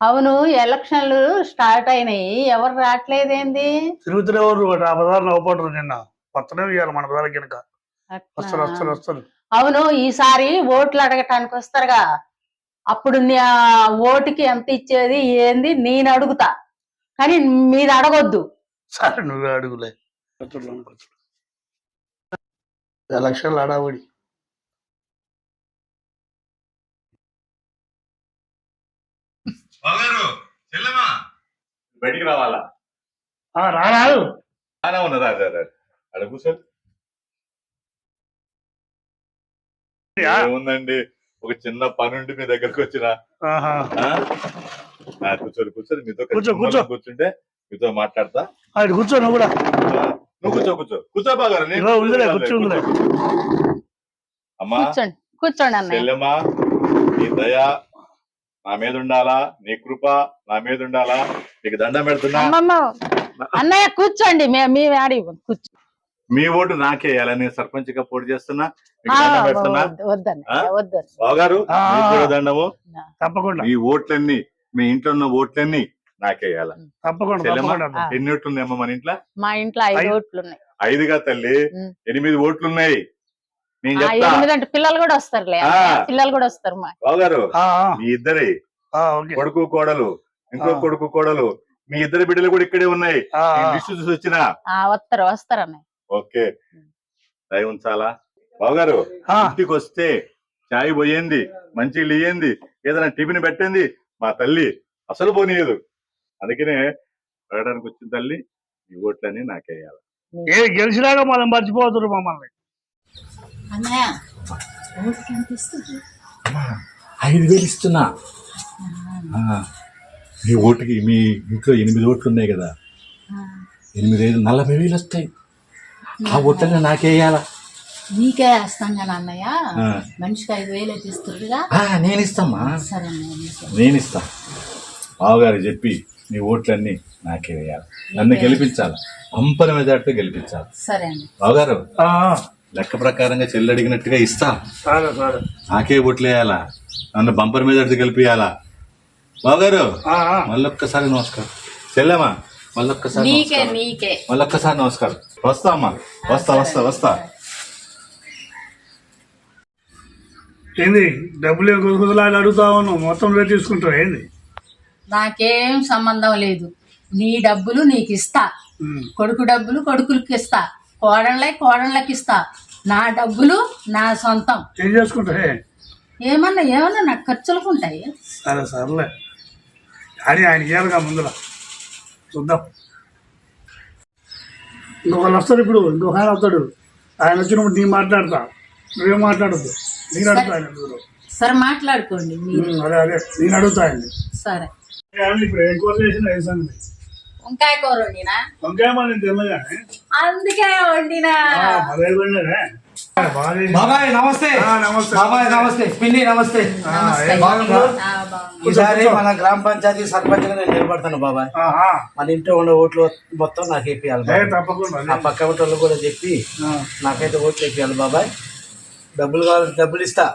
అవును ఎలక్షన్లు స్టార్ట్ అయినాయి. ఎవరు రావట్లేదేంది? తిరుగుతూనే ఎవరు ఆ బజార్ నవ్వుపడరు నిన్న. పత్తనే ఇవ్వాలి మన బజార్ కనుక. వస్తారు వస్తారు వస్తారు అవును ఈసారి ఓట్లు అడగటానికి వస్తారుగా. అప్పుడు నీ ఆ ఓటుకి ఎంత ఇచ్చేది ఏంది నేను అడుగుతా. కానీ మీరు అడగొద్దు. సరే నువ్వే అడుగులే. ఎలక్షన్లు అడావుడి బాగారు చెల్లెమా బయటికి రావాలా? ఆ, రారాదు బాగా ఉన్నదా అదే అదే అక్కడ కూర్చోండి యా. ఏముందండి? ఒక చిన్న పని ఉండి మీ దగ్గరకు వచ్చిన. ఆహా. కూర్చోరు కూర్చోరు. మీతో కూర్చో, కూర్చో. కూర్చుంటే మీతో మాట్లాడతా. ఇటు కూర్చో నువ్వు కూడా. నువ్వు కూర్చో కూర్చో. కూర్చో ఉందిలే, కూర్చో. అమ్మా. కూర్చోండి చెల్లెమ్మా నీ దయ నా మీద ఉండాలా? నీ కృప నా మీద ఉండాలా? నీకు దండం పెడుతున్నా? అమ్మమ్మ అన్నయ్య కూర్చోండి. మే- మీ ఆడి కూర్చో. మీ ఓటు నాకే వేయాలా నేను సర్పంచ్గా పోటీ చేస్తున్నా. బాగారు దండము? తప్పకుండా. మీ ఓట్లన్నీ మీ ఇంట్లో ఉన్న ఓట్లన్నీ నాకే వేయాల తప్పకుండా. ఎన్ని ఓట్లు ఉన్నాయమ్మా మన ఇంట్లో? మా ఇంట్లో ఐదు ఐదు. ఓట్లు ఉన్నాయి ఐదుగా తల్లి. ఎనిమిది ఓట్లు ఉన్నాయి నేను చెప్తా. పిల్లలు కూడా వస్తారులే. పిల్లలు కూడా వస్తారు మా. బాగారు మీ ఇద్దరి ఆ, ఓకే. కొడుకు కోడలు ఇంకో. కొడుకు కోడలు మీ ఇద్దరి బిడ్డలు కూడా ఇక్కడే ఉన్నాయి. చూసి వచ్చినా. ఆ, వస్తారు వస్తారు అన్నయ్య ఓకే. దయ ఉంచాలా? బావగారు ఆ, ఇంటికి వస్తే చాయ్ పోయింది మంచి ఇయ్యింది ఏదైనా టిఫిన్ పెట్టింది మా తల్లి అసలు పోనీయదు. అందుకనే అడగడానికి వచ్చిన తల్లి ఈ ఓట్లన్నీ నాకేయాలి ఏ గెలిచినాక మనం మర్చిపోతున్నారు మమ్మల్ని. అన్నయ్య ఓట్లు ఎంత ఇస్తుంది? ఐదు వేలు ఇస్తున్నా. ఆ, మీ ఓటుకి మీ ఇంట్లో ఎనిమిది ఓట్లు ఉన్నాయి కదా. ఎనిమిది వేలు నలభై వేలు వస్తాయి. ఆ ఓట్లన్నీ నాకేయాలా నీకే వేస్తాం కదా అన్నయ్య. మనిషికి ఐదు వేలు అయితే ఆ, నేను ఇస్తామా సరే. నేను ఇస్తా. బావగారు చెప్పి నీ ఓట్లన్నీ నాకే వేయాలి నన్ను గెలిపించాలి. పంపన మెజార్టీతో గెలిపించాలి. సరే అన్నయ్య. బావగారు? లెక్క ప్రకారంగా చెల్లి అడిగినట్టుగా ఇస్తా నాకే ఓట్లు వేయాలా నన్ను బంపర్ మెజార్టీ గెలిపియాలా? బావగారు. మళ్ళొక్కసారి నమస్కారం. చెల్లెమ్మా మళ్ళొక్కసారి నీకే నమస్కారం. నీకే. మళ్ళొక్కసారి నమస్కారం. వస్తా అమ్మా. వస్తా వస్తా వస్తా. ఏంది డబ్బులు కుదుకుదలాడి అడుగుతా ఉన్నావు. మొత్తం తీసుకుంటావు ఏంది? నాకేం సంబంధం లేదు. నీ డబ్బులు నీకు ఇస్తా. కొడుకు డబ్బులు కొడుకులకి ఇస్తా కోడళ్ళకి కోడళ్ళకి ఇస్తా. నా డబ్బులు నా సొంతం. ఏం చేసుకుంటావే ఏమన్నా ఏమన్నా నాకు ఖర్చులకు ఉంటాయి? సరే సర్లే. కానీ ఆయన ఇయ్యాలిగా ముందుల చూద్దాం. ఇంకొకళ్ళు వస్తారు ఇప్పుడు ఇంకొక ఆయన వస్తాడు. ఆయన వచ్చినప్పుడు నీ మాట్లాడతా. నువ్వేం మాట్లాడద్దు. నేను అడుగుతా ఆయన. సరే మాట్లాడుకోండి మీరు. ఉమ్, అదే అదే. నేను అడుగుతా ఆయన సరే. ఇప్పుడు ఏం కూర చేసిన ఏ సంగతి? వంకాయ కూర వండినా? వంకాయ అందుకే వండినా. బాబాయ్ నమస్తే. ఆ, నమస్తే. బాబాయ్ నమస్తే. పిన్ని నమస్తే. ఈసారి మన గ్రామ పంచాయతీ సర్పంచ్గా నేను నిలబడతాను బాబాయ్. మన ఇంట్లో ఉండే ఓట్లు మొత్తం నాకు వేపియాలి నా పక్క వాళ్ళు కూడా చెప్పి నాకైతే ఓట్లు వేపియాలి బాబాయ్. డబ్బులు కావాలి డబ్బులు ఇస్తా.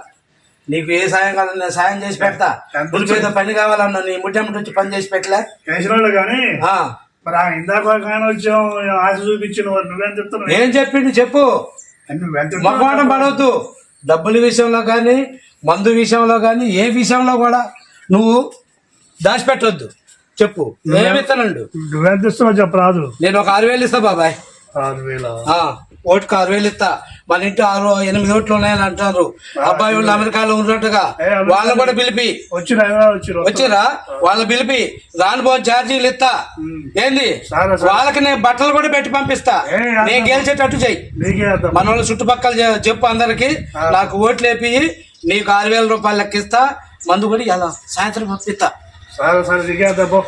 నీకు ఏ సాయం కావాలని నేను సాయం చేసి పెడతా. పని కావాలన్నా నీ ముట్టెమ్మటి వచ్చి పని చేసి పెట్టలే. కానీ ఆ, మరి ఆ ఇందాక ఆయన వచ్చాం ఆశ చూపించిన వాడు. నువ్వేం చెప్తున్నావు? ఏం చెప్పిండు చెప్పు. చెప్తున్నావు? పడవద్దు. డబ్బుల విషయంలో కానీ మందు విషయంలో కానీ ఏ విషయంలో కూడా నువ్వు దాచిపెట్టొద్దు. చెప్పు. ఏమిస్తానండు నువ్వెంత ఇస్తున్నావు చెప్పరాదు నేను ఒక ఆరు వేలు ఇస్తా బాబాయ్. ఆరు వేల? ఓటుకు ఆరు వేలు ఇస్తా. మన ఇంటి ఆరు ఎనిమిది ఓట్లు ఉన్నాయని అంటారు. అబ్బాయి వాళ్ళు అమెరికాలో ఉన్నట్టుగా. వాళ్ళని కూడా పిలిపి. వచ్చిరా వాళ్ళ పిలిపి. రానుభవన్ ఛార్జీలు ఇస్తా. ఏంది. వాళ్ళకి నేను బట్టలు కూడా పెట్టి పంపిస్తా. నేను గెలిచేటట్టు చెయ్యి. మన వాళ్ళ చుట్టుపక్కల చెప్పు అందరికి. నాకు ఓట్లు వేపి నీకు ఆరు వేల రూపాయలు లెక్కిస్తా. మందు కూడా ఇలా సాయంత్రం పంపిస్తా. సరే సరే.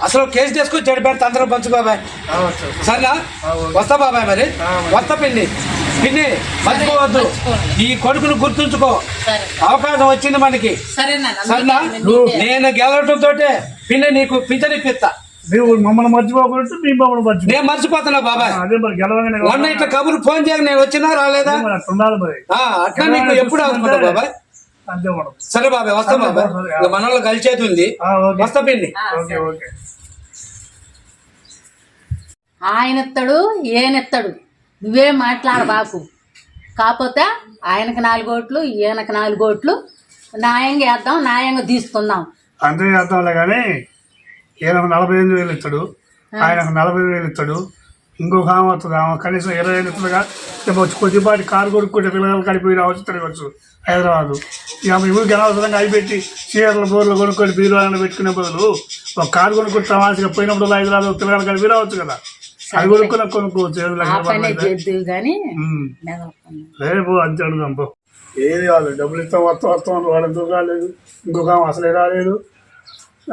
అసలు కేసు తీసుకొని చెడు పెడతా అందరూ పంచు బాబాయ్. సరేనా. వస్తా బాబాయ్ మరి. మరి. వస్తా పిన్ని. పిన్ని మర్చిపోవద్దు. ఈ కొడుకును గుర్తుంచుకో. అవకాశం వచ్చింది మనకి. సరేనా. నేను గెలవటం తోటే పిన్ని నీకు పింఛనిప్పిస్తా నువ్వు మమ్మల్ని మర్చిపోకూడదు మీ మమ్మల్ని మర్చిపో నేను మర్చిపోతున్నా బాబాయ్. అదే మరి గెలవగానే. మొన్న ఇట్లా కబురు ఫోన్ చేయక నేను వచ్చినా రాలేదా? మరి అట్లా ఉండాలి మరి అట్లా నీకు ఎప్పుడు అవసరం బాబాయ్? అంతే సరే బాబాయ్ వస్తాం బాబాయ్ ఇక మనలో కలిసేది ఉంది. వస్తా పిండి ఓకే ఓకే. ఆయనెత్తాడు ఈయనెత్తాడు. నువ్వే మాట్లాడ బాకు కాకపోతే ఆయనకు నాలుగు ఓట్లు ఈయనకు నాలుగు ఓట్లు. న్యాయంగా వేద్దాం న్యాయంగా తీసుకుందాం. అంతే చేద్దాంలే కానీ ఈయనకు నలభై ఎనిమిది వేలు ఇస్తాడు ఆయనకు నలభై వేలు ఇస్తాడు. ఇంకొక ఆమె వస్తుంది. ఆమె కనీసం ఇరవై ఐదు ఇస్తుందిగా రేపు వచ్చి కొద్దిపాటి కారు కొనుక్కుంటే పిల్లలు కలిపి రావచ్చు తిరగచ్చు హైదరాబాద్. ఇక ఊరికి అనవసరంగా అవి పెట్టి చీరలు బోర్లు కొనుక్కొని బీరువాలను పెట్టుకునే బదులు ఒక కారు కొనుక్కొని తమాసిగా పోయినప్పుడు హైదరాబాద్ పిల్లలు కలిపి రావచ్చు కదా. అది కొనుక్కుని కొనుక్కోవచ్చు. కానీ. రేపు అంతే అడుగుదాం పో. ఏది కాదు డబ్బులు ఇస్తాం వస్తాం వస్తాం వాడు ఎందుకు రాలేదు? ఇంకొక అసలే రాలేదు.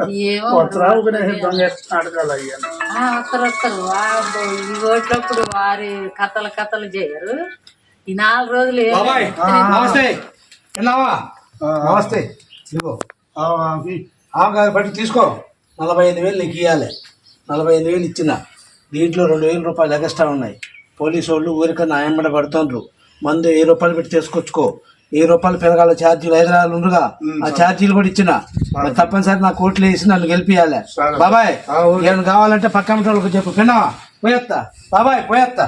ఏమో అయ్యాను వస్తారు వస్తారు ఈ ఓట్లప్పుడు వారి కథలు కథలు చేయరు. ఈ నాలుగు రోజులు ఏం బాబాయ్ నమస్తే. విన్నావా? నమస్తే. ఇదిగో. ఆమె బట్టి తీసుకో. నలభై ఐదు వేలు నీకు ఇవ్వాలి నలభై ఐదు వేలు ఇచ్చిన. దీంట్లో రెండు వేల రూపాయలు ఎక్స్ట్రా ఉన్నాయి. పోలీసు వాళ్ళు ఊరికన్నా ఆయమ్మడ పడుతుండ్రు. మందు వెయ్యి రూపాయలు పెట్టి తీసుకొచ్చుకో. వెయ్యి రూపాయలు పెరగాల ఛార్జీలు హైదరాబాద్ ఉండగా ఆ ఛార్జీలు కూడా ఇచ్చిన. తప్పనిసరి నా కోట్లు వేసి నన్ను గెలిపియాలి. బాబాయ్. ఏమైనా కావాలంటే పక్కన వాళ్ళకి చెప్పు. పిన్నవా పోయేస్తా బాబాయ్ పోయేస్తా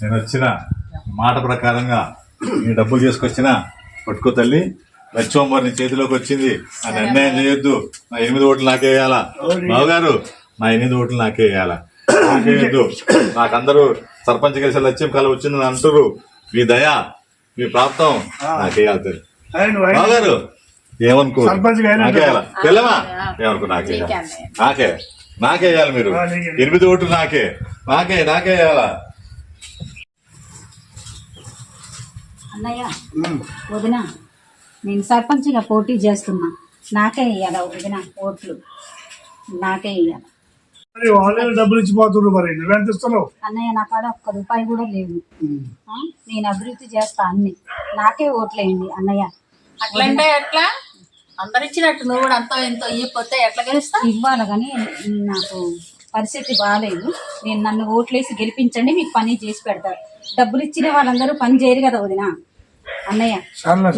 నేను వచ్చిన మాట ప్రకారంగా నీ డబ్బులు తీసుకొచ్చిన పట్టుకో తల్లి. లక్ష్మమ్మ నీ చేతిలోకి వచ్చింది. ఆ నిర్ణయం చేయొద్దు. నా ఎనిమిది ఓట్లు నాకే వేయాలా? బావగారు నా ఎనిమిది ఓట్లు నాకే వేయాలా? నాకే వేయద్దు. నాకందరూ సర్పంచ్ కలిసి లక్ష్యం కల వచ్చిందని అంటారు మీ దయ మీ ప్రాప్తం నాకే అయినా బావగారు ఏమనుకో తెల్లమా ఏమనుకో నాకే. నాకే నాకే వేయాలి మీరు. ఎనిమిది ఓట్లు నాకే. నాకే నాకే వేయాలా అన్నయ్య. వదిన నేను సర్పంచ్గా పోటీ చేస్తున్నా. నాకే ఇయ్యాల వదిన ఓట్లు? నాకే ఇయ్యాల? మరి వాళ్ళే డబ్బులు ఇచ్చిపోతున్నారు మరి. నువ్వెంత ఇస్తున్నావు? అన్నయ్య నా కాడ ఒక్క రూపాయి కూడా లేదు. ఆ? నేను అభివృద్ధి చేస్తా అన్ని. నాకే ఓట్లేయండి అన్నయ్య. అట్లంటే ఎట్లా? అందరు ఇచ్చినట్టు నువ్వు కూడా అంతో ఎంతో ఇవ్వకపోతే ఎట్లా గెలుస్తా ఇవ్వాలి కానీ నాకు పరిస్థితి బాగాలేదు నేను నన్ను ఓట్లేసి గెలిపించండి మీకు పని చేసి పెడతారు డబ్బులు ఇచ్చిన వాళ్ళందరూ పని చేయరు కదా వదిన. అన్నయ్య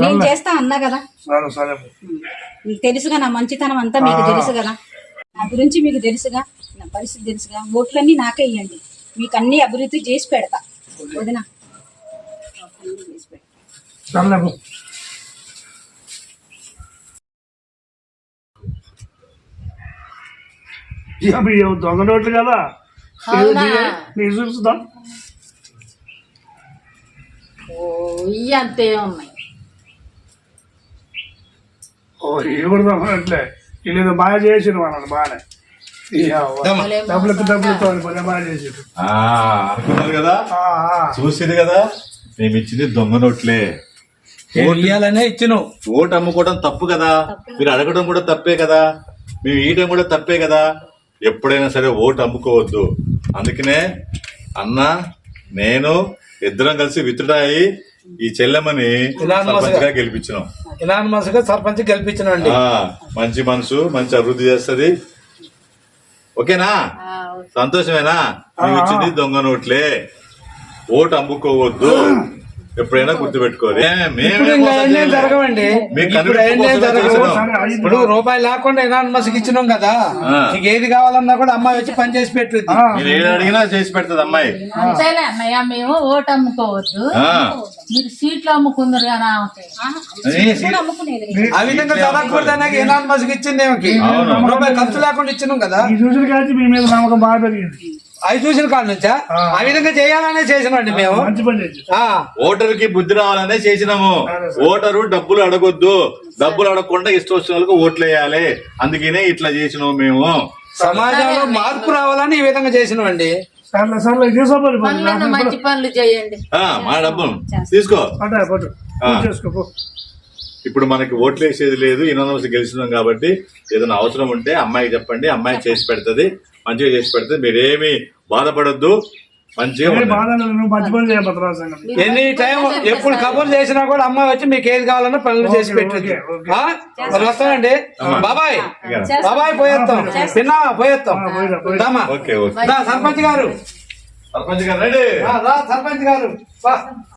నేను చేస్తా అన్నా కదా? సరే సరే. మీకు తెలుసుగా నా మంచితనం అంతా మీకు తెలుసు కదా? నా గురించి మీకు తెలుసుగా నా పరిస్థితి తెలుసుగా ఓట్లన్నీ నాకే ఇవ్వండి మీకు అన్ని అభివృద్ధి చేసి పెడతా. వదిన. దొంగ నోట్లు కదా? నీకు చూపిస్తాం. ఓ ఇయ్యి అంతే ఉన్నాయి ఓ ఇది కూడా వీళ్ళు బాగా చేసిన వాళ్ళని బాగానే. డబ్బులకి డబ్బులతో బాగా చేసారు ఆ అనుకున్నారు కదా? చూసింది కదా? మేము ఇచ్చింది దొంగ నోట్లే. నేను ఇయ్యాలనే ఇచ్చినావు ఓటు అమ్ముకోవడం తప్పు కదా? మీరు అడగడం కూడా తప్పే కదా? మేము ఇయటం కూడా తప్పే కదా? ఎప్పుడైనా సరే ఓటు అమ్ముకోవద్దు. అందుకనే అన్న నేను ఇద్దరం కలిసి విత్తుడాయి ఈ చెల్లెమ్మని సర్పంచ్గా గెలిపించినాం. సర్పంచ్ గెలిపించినండి ఆ, మంచి మనసు మంచి అభివృద్ధి చేస్తది. ఓకేనా? సంతోషమేనా? మేము ఇచ్చింది దొంగ నోట్లే. ఓటు అమ్ముకోవద్దు. ఎప్పుడైనా గుర్తుపెట్టుకోవాలి. జరగవండి. మీకు ఇప్పుడు రూపాయి లేకుండా ఇనానమస్కి ఇచ్చినాం కదా. నీకు ఏది కావాలన్నా కూడా అమ్మాయి వచ్చి పని చేసి పెట్టుద్ది. మీరు ఏది అడిగినా చేసి పెడుతుంది అమ్మాయి. అంతేలే మేము ఓటు అమ్ముకోవద్దు. మీరు సీట్లు అమ్ముకుందరు లేదు. ఆ. విధంగా జరగకూడదనే ఇనానమస్కి ఇచ్చింది ఏమకి అవును. రూపాయి ఖర్చు లేకుండా ఇచ్చినాం కదా. ఈ మీ మీద నమ్మకం బాగా పెరిగింది. అవి చూసిన కాడ నుంచా? ఆ. విధంగా చేయాలనే చేసినండి మేము. మంచి పని చేసి ఆ. ఓటరుకి బుద్ధి రావాలనే చేసినాము. ఓటరు డబ్బులు అడగొద్దు. డబ్బులు అడగకుండా ఇష్టం వచ్చిన వాళ్ళకి ఓట్లు వేయాలి అందుకనే ఇట్లా చేసినాము మేము. సమాజంలో మార్పు రావాలని ఈ విధంగా చేసినామండి. సర్లే సర్లే తీసుకోపోయి పనులన్న మంచి పనులు చేయండి. ఆ, మా డబ్బులు. తీసుకో. పట్టు పట్టు ఆ. చేసుకో పో. ఇప్పుడు మనకి ఓట్లు వేసేది లేదు. ఇనానమస్ గెలిచినాం కాబట్టి ఏదైనా అవసరం ఉంటే అమ్మాయికి చెప్పండి. అమ్మాయి చేసి పెడుతుంది. మంచిగా చేసి పెడుతుంది మీరేమి బాధపడొద్దు మంచిగా ఉండండి. ఎనీ టైం ఎప్పుడు కబుర్లు చేసినా కూడా అమ్మాయి వచ్చి మీకు ఏది కావాలన్నా పనులు చేసి ఓకే, ఓకే. మరి వస్తామండి బాబాయ్ బాబాయ్ పోయేస్తాం తిన్నావా? పోయేస్తాం పోయిరా, పోయిరా. దామా ఓకే ఓకే. దా, సర్పంచ్ గారు. సర్పంచ్ గారు రండి. రా సర్పంచ్ గారు.